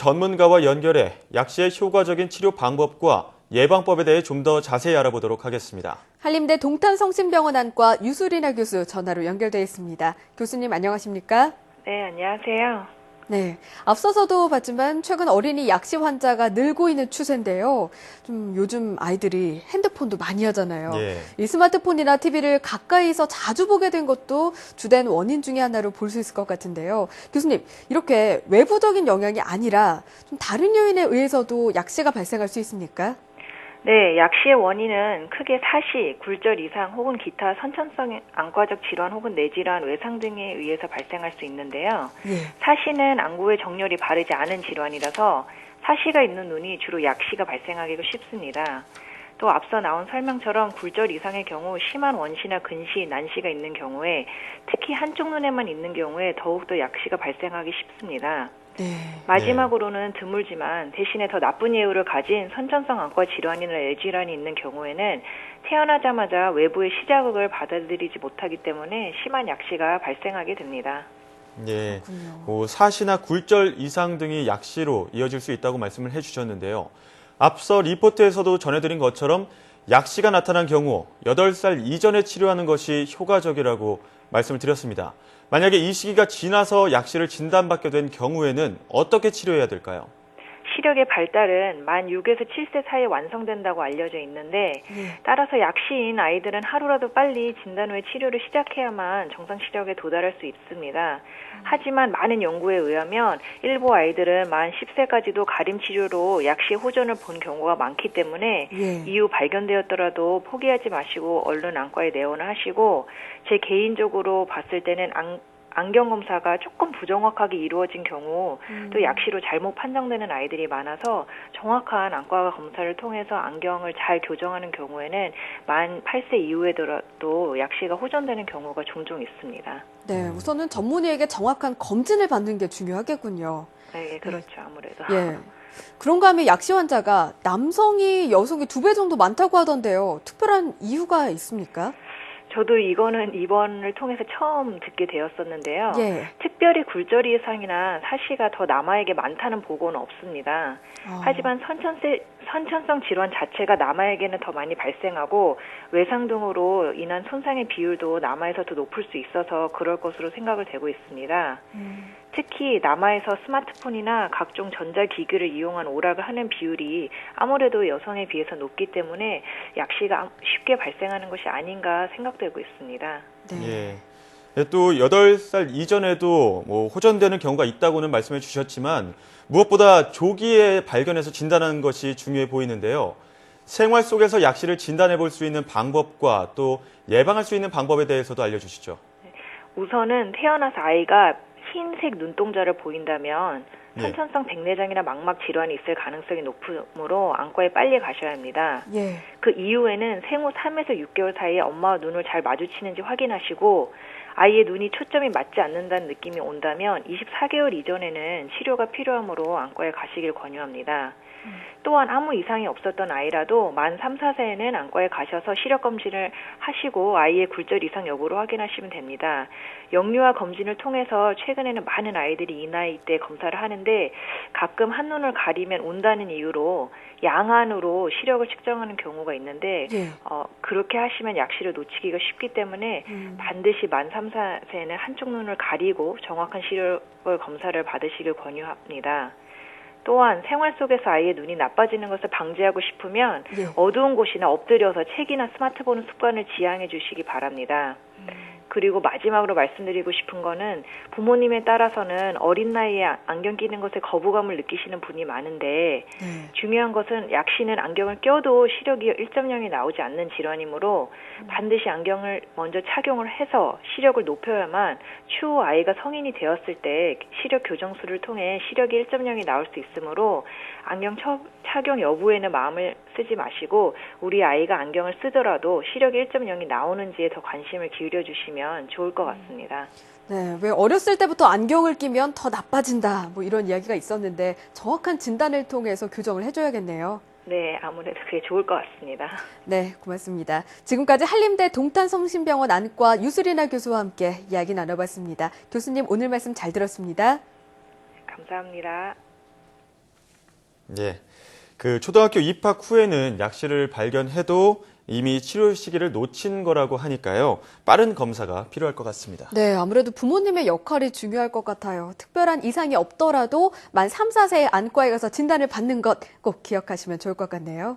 전문가와 연결해 약시의 효과적인 치료 방법과 예방법에 대해 좀 더 자세히 알아보도록 하겠습니다. 한림대 동탄성심병원 안과 유수리나 교수 전화로 연결돼 있습니다. 교수님 안녕하십니까? 네, 안녕하세요. 네. 앞서서도 봤지만 최근 어린이 약시 환자가 늘고 있는 추세인데요. 좀 요즘 아이들이 핸드폰도 많이 하잖아요. 예. 이 스마트폰이나 TV를 가까이서 자주 보게 된 것도 주된 원인 중에 하나로 볼 수 있을 것 같은데요. 교수님, 이렇게 외부적인 영향이 아니라 좀 다른 요인에 의해서도 약시가 발생할 수 있습니까? 네, 약시의 원인은 크게 사시, 굴절 이상 혹은 기타 선천성 안과적 질환 혹은 뇌질환, 외상 등에 의해서 발생할 수 있는데요. 예. 사시는 안구의 정렬이 바르지 않은 질환이라서 사시가 있는 눈이 주로 약시가 발생하기가 쉽습니다. 또 앞서 나온 설명처럼 굴절 이상의 경우 심한 원시나 근시, 난시가 있는 경우에 특히 한쪽 눈에만 있는 경우에 더욱더 약시가 발생하기 쉽습니다. 네. 마지막으로는 드물지만 대신에 더 나쁜 예후를 가진 선천성 안과 질환이나 뇌질환이 있는 경우에는 태어나자마자 외부의 시자극을 받아들이지 못하기 때문에 심한 약시가 발생하게 됩니다. 예. 뭐 사시나 굴절 이상 등이 약시로 이어질 수 있다고 말씀을 해주셨는데요. 앞서 리포트에서도 전해드린 것처럼 약시가 나타난 경우 8살 이전에 치료하는 것이 효과적이라고 말씀을 드렸습니다. 만약에 이 시기가 지나서 약시를 진단받게 된 경우에는 어떻게 치료해야 될까요? 시력의 발달은 만 6에서 7세 사이에 완성된다고 알려져 있는데 예. 따라서 약시인 아이들은 하루라도 빨리 진단 후에 치료를 시작해야만 정상 시력에 도달할 수 있습니다. 하지만 많은 연구에 의하면 일부 아이들은 만 10세까지도 가림 치료로 약시 호전을 본 경우가 많기 때문에 예. 이후 발견되었더라도 포기하지 마시고 얼른 안과에 내원을 하시고 제 개인적으로 봤을 때는 안, 안경 검사가 조금 부정확하게 이루어진 경우 음. 또 약시로 잘못 판정되는 아이들이 많아서 정확한 안과 검사를 통해서 안경을 잘 교정하는 경우에는 만 8세 이후에도 약시가 호전되는 경우가 종종 있습니다. 네, 우선은 전문의에게 정확한 검진을 받는 게 중요하겠군요. 네, 그렇죠. 아무래도. 예. 그런가 하면 약시 환자가 남성이 여성이 두 배 정도 많다고 하던데요. 특별한 이유가 있습니까? 저도 이거는 입원을 통해서 처음 듣게 되었었는데요. 예. 특별히 굴절 이 상이나 사시가 더 남아에게 많다는 보고는 없습니다. 아, 하지만 선천세, 선천성 질환 자체가 남아에게는 더 많이 발생하고 외상 등으로 인한 손상의 비율도 남아에서 더 높을 수 있어서 그럴 것으로 생각을 되고 있습니다. 음, 특히 남아에서 스마트폰이나 각종 전자기기를 이용한 오락을 하는 비율이 아무래도 여성에 비해서 높기 때문에 약시가 쉽게 발생하는 것이 아닌가 생각되고 있습니다. 네. 예. 또 8살 이전에도 뭐 호전되는 경우가 있다고는 말씀해 주셨지만 무엇보다 조기에 발견해서 진단하는 것이 중요해 보이는데요. 생활 속에서 약시를 진단해 볼 수 있는 방법과 또 예방할 수 있는 방법에 대해서도 알려 주시죠. 우선은 태어나서 아이가 흰색 눈동자를 보인다면 예. 선천성 백내장이나 망막 질환이 있을 가능성이 높으므로 안과에 빨리 가셔야 합니다. 예. 그 이후에는 생후 3에서 6개월 사이에 엄마와 눈을 잘 마주치는지 확인하시고 아이의 눈이 초점이 맞지 않는다는 느낌이 온다면 24개월 이전에는 치료가 필요하므로 안과에 가시길 권유합니다. 또한 아무 이상이 없었던 아이라도 만 3, 4세에는 안과에 가셔서 시력 검진을 하시고 아이의 굴절 이상 여부를 확인하시면 됩니다. 영유아 검진을 통해서 최근에는 많은 아이들이 이 나이 때 검사를 하는데 가끔 한눈을 가리면 온다는 이유로 양안으로 시력을 측정하는 경우가 있는데 예. 어, 그렇게 하시면 약시를 놓치기가 쉽기 때문에 음, 반드시 만 3, 4세는 한쪽 눈을 가리고 정확한 시력을 검사를 받으시길 권유합니다. 또한 생활 속에서 아이의 눈이 나빠지는 것을 방지하고 싶으면 예. 어두운 곳이나 엎드려서 책이나 스마트 보는 습관을 지양해 주시기 바랍니다. 그리고 마지막으로 말씀드리고 싶은 거는 부모님에 따라서는 어린 나이에 안경 끼는 것에 거부감을 느끼시는 분이 많은데 네. 중요한 것은 약시는 안경을 껴도 시력이 1.0이 나오지 않는 질환이므로 반드시 안경을 먼저 착용을 해서 시력을 높여야만 추후 아이가 성인이 되었을 때 시력 교정술을 통해 시력이 1.0이 나올 수 있으므로 안경 처- 착용 여부에는 마음을 쓰지 마시고 우리 아이가 안경을 쓰더라도 시력이 1.0이 나오는지에 더 관심을 기울여 주시면 좋을 것 같습니다. 네. 왜 어렸을 때부터 안경을 끼면 더 나빠진다. 뭐 이런 이야기가 있었는데 정확한 진단을 통해서 교정을 해줘야겠네요. 네, 아무래도 그게 좋을 것 같습니다. 네, 고맙습니다. 지금까지 한림대 동탄성심병원 안과 유수리나 교수와 함께 이야기 나눠봤습니다. 교수님 오늘 말씀 잘 들었습니다. 감사합니다. 예. 그 초등학교 입학 후에는 약실을 발견해도 이미 치료 시기를 놓친 거라고 하니까요. 빠른 검사가 필요할 것 같습니다. 네, 아무래도 부모님의 역할이 중요할 것 같아요. 특별한 이상이 없더라도 만 3, 4세에 안과에 가서 진단을 받는 것 꼭 기억하시면 좋을 것 같네요.